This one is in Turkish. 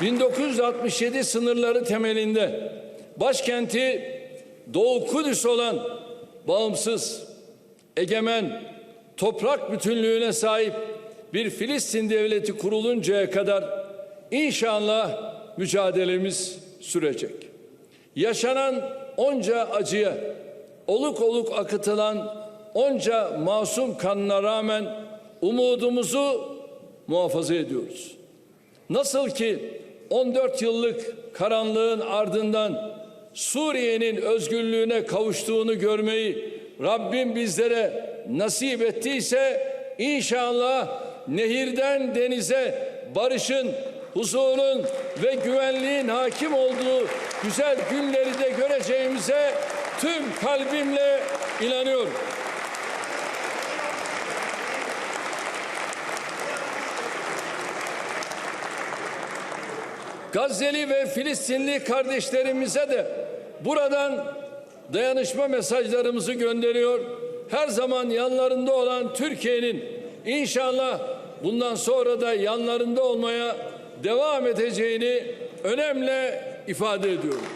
1967 sınırları temelinde başkenti Doğu Kudüs olan bağımsız, egemen, toprak bütünlüğüne sahip bir Filistin devleti kuruluncaya kadar inşallah mücadelemiz sürecek. Yaşanan onca acıya, oluk oluk akıtılan onca masum kanına rağmen umudumuzu muhafaza ediyoruz. Nasıl ki 14 yıllık karanlığın ardından Suriye'nin özgürlüğüne kavuştuğunu görmeyi Rabbim bizlere nasip ettiyse inşallah nehirden denize barışın, huzurun ve güvenliğin hakim olduğu güzel günleri de göreceğimize tüm kalbimle inanıyorum. Gazze'li ve Filistinli kardeşlerimize de buradan dayanışma mesajlarımızı gönderiyor. Her zaman yanlarında olan Türkiye'nin inşallah bundan sonra da yanlarında olmaya devam edeceğini önemli ifade ediyorum.